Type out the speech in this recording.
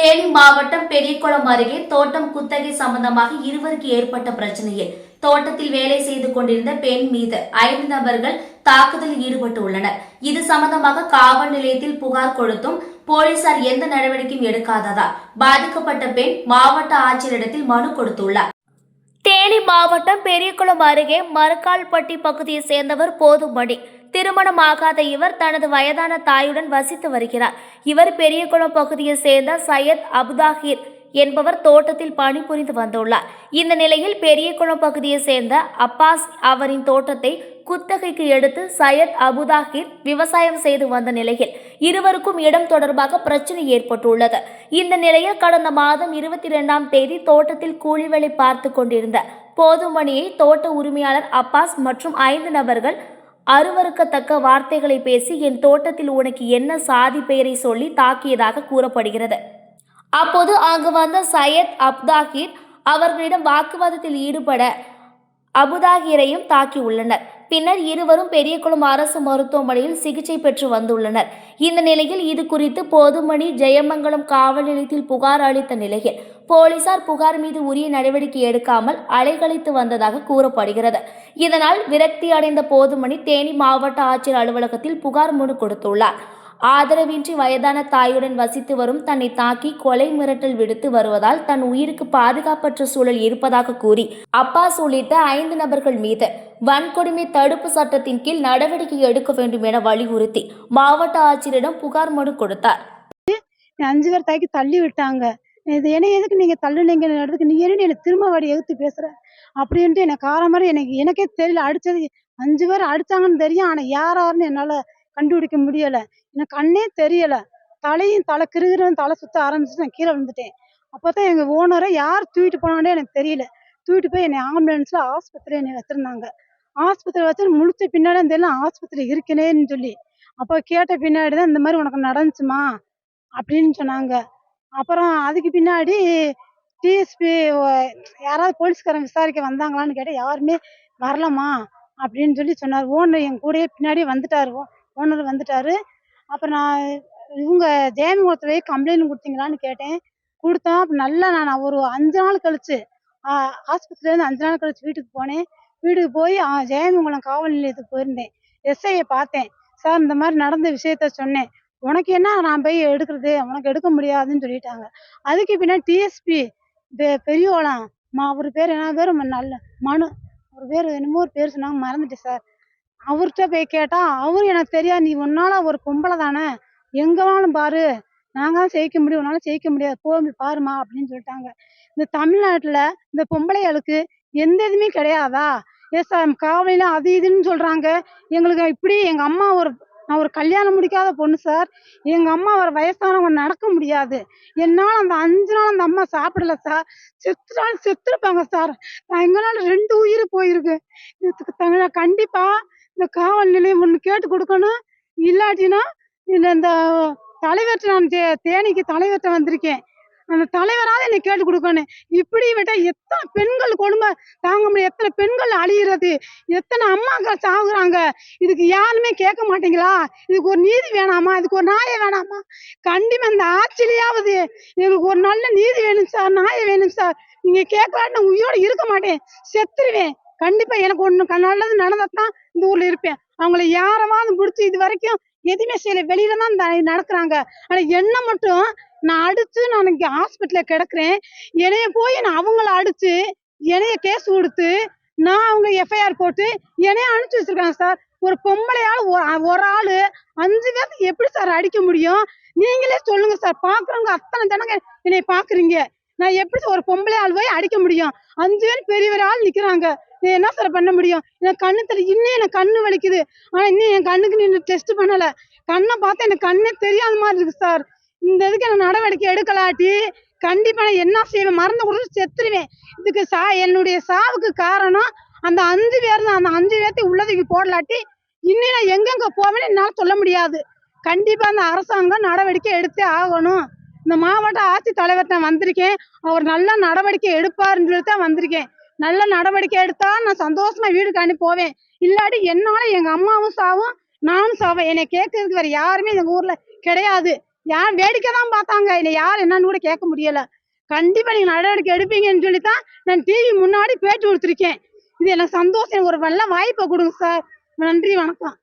தேனி மாவட்டம் பெரியகுளம் அருகே தோட்டம் குத்தகை சம்பந்தமாக இருவருக்கு ஏற்பட்ட பிரச்சனையில் தோட்டத்தில் வேலை செய்து கொண்டிருந்த பெண் மீது ஐந்து நபர்கள் தாக்குதலில் ஈடுபட்டுள்ளனர். இது சம்பந்தமாக காவல் நிலையத்தில் புகார் கொடுத்தும் போலீசார் எந்த நடவடிக்கையும் எடுக்காததால் பாதிக்கப்பட்ட பெண் மாவட்ட ஆட்சியரிடத்தில் மனு கொடுத்துள்ளார். தேனி மாவட்டம் பெரியகுளம் அருகே மரக்கால்பட்டி பகுதியை சேர்ந்தவர் போதுமணி. திருமணமாகாத இவர் தனது வயதான தாயுடன் வசித்து வருகிறார். இவர் பெரியகுளம் பகுதியை சேர்ந்த சையத் அபுதாஹிர் என்பவர் தோட்டத்தில் பணிபுரிந்து வந்துள்ளார். இந்த நிலையில் பெரியகுளம் பகுதியை சேர்ந்த அப்பாஸ் அவரின் தோட்டத்தை குத்தகைக்கு எடுத்து சையத் அபுதாஹிர் விவசாயம் செய்து வந்த நிலையில் இருவருக்கும் இடம் தொடர்பாக பிரச்சனை ஏற்பட்டுள்ளது. இந்த நிலையில் கடந்த மாதம் இருபத்தி இரண்டாம் தேதி தோட்டத்தில் கூலி வேலை பார்த்து கொண்டிருந்த போதுமணியை தோட்ட உரிமையாளர் அப்பாஸ் மற்றும் ஐந்து நபர்கள் அருவறுக்கத்தக்க வார்த்தைகளை பேசி என் தோட்டத்தில் உனக்கு என்ன சாதி பெயரை சொல்லி தாக்கியதாக கூறப்படுகிறது? அப்போது அங்கு வந்த சையத் அப்தாகிர் அவர்களிடம் வாக்குவாதத்தில் ஈடுபட அபுதாகிரையும் தாக்கியுள்ளனர். பின்னர் இருவரும் பெரியகுளம் அரசு மருத்துவமனையில் சிகிச்சை பெற்று வந்துள்ளனர். இந்த நிலையில் இது குறித்து போதுமணி ஜெயமங்கலம் காவல் நிலையத்தில் புகார் அளித்த நிலையில் போலீசார் புகார் மீது உரிய நடவடிக்கை எடுக்காமல் அலைகழித்து வந்ததாக கூறப்படுகிறது. இதனால் விரக்தி அடைந்த போதுமணி தேனி மாவட்ட ஆட்சியர் அலுவலகத்தில் புகார் மனு கொடுத்துள்ளார். ஆதரவின்றி வயதான தாயுடன் வசித்து வரும் தன்னை தாக்கி கொலை மிரட்டல் விடுத்து வருவதால் தன் உயிருக்கு பாதுகாப்பற்ற சூழல் இருப்பதாக கூறி அப்பாஸ் உள்ளிட்ட ஐந்து நபர்கள் மீது வன்கொடுமை தடுப்பு சட்டத்தின் கீழ் நடவடிக்கை எடுக்க வேண்டும் என வலியுறுத்தி மாவட்ட ஆட்சியரிடம் புகார் மனு கொடுத்தார். அஞ்சு பேர் தாக்கி தள்ளி விட்டாங்க. இது என்ன எதுக்கு நீங்க தள்ளுனீங்க? இடத்துக்கு நீ என்ன என்னை திரும்ப வாடி எதிர்த்து பேசுற? அப்படின்ட்டு எனக்கு கார மாதிரி எனக்கு எனக்கே தெரியல. அடிச்சது அஞ்சு பேர் அடிச்சாங்கன்னு தெரியும். ஆனா யார் யாருன்னு என்னால கண்டுபிடிக்க முடியல. எனக்கு கண்ணே தெரியல. தலையும் தலை கிருகிருன்னு தலை சுத்த ஆரம்பிச்சு நான் கீழே விழுந்துட்டேன். அப்பதான் எங்க ஓனரை யார் தூக்கிட்டு போனானே எனக்கு தெரியல. தூக்கிட்டு போய் என்னை ஆம்புலன்ஸ்ல ஆஸ்பத்திரி என்னை வச்சிருந்தாங்க. ஆஸ்பத்திரி வச்சு முழிச்ச பின்னாடி தெரியல. ஆஸ்பத்திரி இருக்கனேன்னு சொல்லி. அப்போ கேட்ட பின்னாடி தான் இந்த மாதிரி உனக்கு நடந்துச்சுமா? அப்படின்னு சொன்னாங்க. அப்புறம் அதுக்கு பின்னாடி டிஎஸ்பி யாராவது போலீஸ்காரன் விசாரிக்க வந்தாங்களான்னு கேட்டால் யாருமே வரலம்மா அப்படின்னு சொல்லி சொன்னார். ஓனர் என் கூடயே பின்னாடியே வந்துட்டாரு. ஓனர் வந்துட்டாரு. அப்புறம் நான் இவங்க ஜெயமங்கலத்துல போய் கம்ப்ளைண்ட் கொடுத்தீங்களான்னு கேட்டேன். கொடுத்தோம் அப்போ நல்லா நான் ஒரு அஞ்சு நாள் கழிச்சு ஆஸ்பத்திரியிலேருந்து அஞ்சு நாள் கழிச்சு வீட்டுக்கு போனேன். வீட்டுக்கு போய் ஜெயமங்கலம் காவல் நிலையத்துக்கு போயிருந்தேன். எஸ்ஐயை பார்த்தேன். சார் இந்த மாதிரி நடந்த விஷயத்த சொன்னேன். உனக்கு என்ன? நான் போய் எடுக்கிறது. உனக்கு எடுக்க முடியாதுன்னு சொல்லிட்டாங்க. அதுக்கு பின்னாடி டிஎஸ்பி பெரியோளம். மா அவர் பேர் என்ன? பேர் நல்ல மனு. அவர் பேர் என்னமோ ஒரு பேர் சொன்னாங்க. மறந்துட்டேன் சார். அவர்கிட்ட போய் கேட்டா அவரு எனக்கு தெரியாது நீ உன்னால ஒரு பொம்பளை தானே? எங்க வேணாலும் பாரு. நாங்கள் தான் ஜெயிக்க முடியும். உன்னால ஜெயிக்க முடியாது. போய் பாருமா அப்படின்னு சொல்லிட்டாங்க. இந்த தமிழ்நாட்டில் இந்த பொம்பளைகளுக்கு எந்த இதுவுமே கிடையாதா? எஸ் சார் காவலில அது இதுன்னு சொல்றாங்க. எங்களுக்கு இப்படி எங்க அம்மா ஒரு நான் ஒரு கல்யாணம் முடிக்காத பொண்ணு சார் எங்கள் அம்மா ஒரு வயசானவங்க நடக்க முடியாது. என்னால் அந்த அஞ்சு நாள் அந்த அம்மா சாப்பிடல சார் செத்துனாலும் செத்துருப்பாங்க சார் நான் எங்களால் ரெண்டு உயிர் போயிருக்கு. இதுக்கு தங்க- கண்டிப்பாக இந்த காவல் நிலையம் ஒன்று கேட்டு கொடுக்கணும். இல்லாட்டினா இந்த இந்த தலைவர்கிட்ட நான் தே தேனிக்கு தலைவர்கிட்ட வந்திருக்கேன். அந்த தலைவராவது என்னை கேட்டு கொடுக்கணும். இப்படி விட்டால் எத்தனை பெண்கள் கொடுமை தாங்க முடியும். எத்தனை பெண்கள் அழியிறது? எத்தனை அம்மாக்கள் சாகுறாங்க? இதுக்கு யாருமே கேட்க மாட்டீங்களா? இதுக்கு ஒரு நீதி வேணாமா? இதுக்கு ஒரு நாயை வேணாமா? கண்டிப்பாக இந்த ஆட்சியிலேயாவது எங்களுக்கு ஒரு நல்ல நீதி வேணும் சார் நாயை வேணும் சார். நீங்கள் கேட்கலான்னு உயிரோடு இருக்க மாட்டேன். செத்துருவேன். கண்டிப்பாக எனக்கு ஒன்று நல்லது நடந்தாதான் இந்த ஊரில் இருப்பேன். அவங்கள யாரவாவது பிடிச்சி இது வரைக்கும் எதுவுமே செய்யல. வெளியில தான் நடக்கிறாங்க. ஆனா என்ன மட்டும் நான் அடிச்சு நான் இங்க ஹாஸ்பிட்டல்ல கிடக்குறேன். என்னைய போய் நான் அவங்கள அடிச்சு என்னைய கேஸ் கொடுத்து நான் அவங்க எஃப்ஐஆர் போட்டு என்னைய அனுப்பிச்சு வச்சிருக்காங்க சார் ஒரு பொம்பளையால் ஒரு- ஆள் ஆளு அஞ்சு பேர்த்து எப்படி சார் அடிக்க முடியும்? நீங்களே சொல்லுங்க சார் பாக்குறவங்க அத்தனை ஜனங்க என்னை பாக்குறீங்க. நான் எப்படி ஒரு பொம்பளை ஆள் போய் அடிக்க முடியும்? அஞ்சு பேர் பெரியவர் ஆள் நிக்கிறாங்க. என்ன சார் பண்ண முடியும்? எனக்கு கண்ணு தெரியல இன்னும் எனக்கு கண்ணு வலிக்குது. ஆனா இன்னும் என் கண்ணுக்கு நீ டெஸ்ட் பண்ணல. கண்ணை பார்த்தா எனக்கு கண்ணே தெரியாத மாதிரி இருக்கு சார் இந்த இதுக்கு நான் நடவடிக்கை எடுக்கலாட்டி கண்டிப்பா நான் என்ன செய்வேன்? மருந்து கொடுத்து செத்துருவேன். இதுக்கு சா என்னுடைய சாவுக்கு காரணம் அந்த அஞ்சு பேர் தான். அந்த அஞ்சு பேர்த்தையும் உள்ளதுக்கு போடலாட்டி இன்னும் நான் எங்கெங்க போவேன்னு என்னால சொல்ல முடியாது. கண்டிப்பா அந்த அரசாங்கம் நடவடிக்கை எடுத்தே ஆகணும். இந்த மாவட்ட ஆட்சித்தலைவர்கிட்ட வந்திருக்கேன். அவர் நல்ல நடவடிக்கை எடுப்பாருன்னு சொல்லி தான் வந்திருக்கேன். நல்ல நடவடிக்கை எடுத்தா நான் சந்தோஷமா வீடு அனுப்பி போவேன். இல்லாட்டி என்னால எங்க அம்மாவும் சாவும் நானும் சாவேன். என்னை கேட்கறதுக்கு வேற யாருமே எங்க ஊர்ல கிடையாது. யார் வேடிக்கை தான் பார்த்தாங்க. இல்லை யார் என்னன்னு கூட கேட்க முடியல. கண்டிப்பா நீங்க நடவடிக்கை எடுப்பீங்கன்னு சொல்லி தான் நான் டிவி முன்னாடி பேட்டி கொடுத்துருக்கேன். இது எனக்கு சந்தோஷம். எனக்கு ஒரு நல்ல வாய்ப்பை கொடுங்க சார். நன்றி வணக்கம்.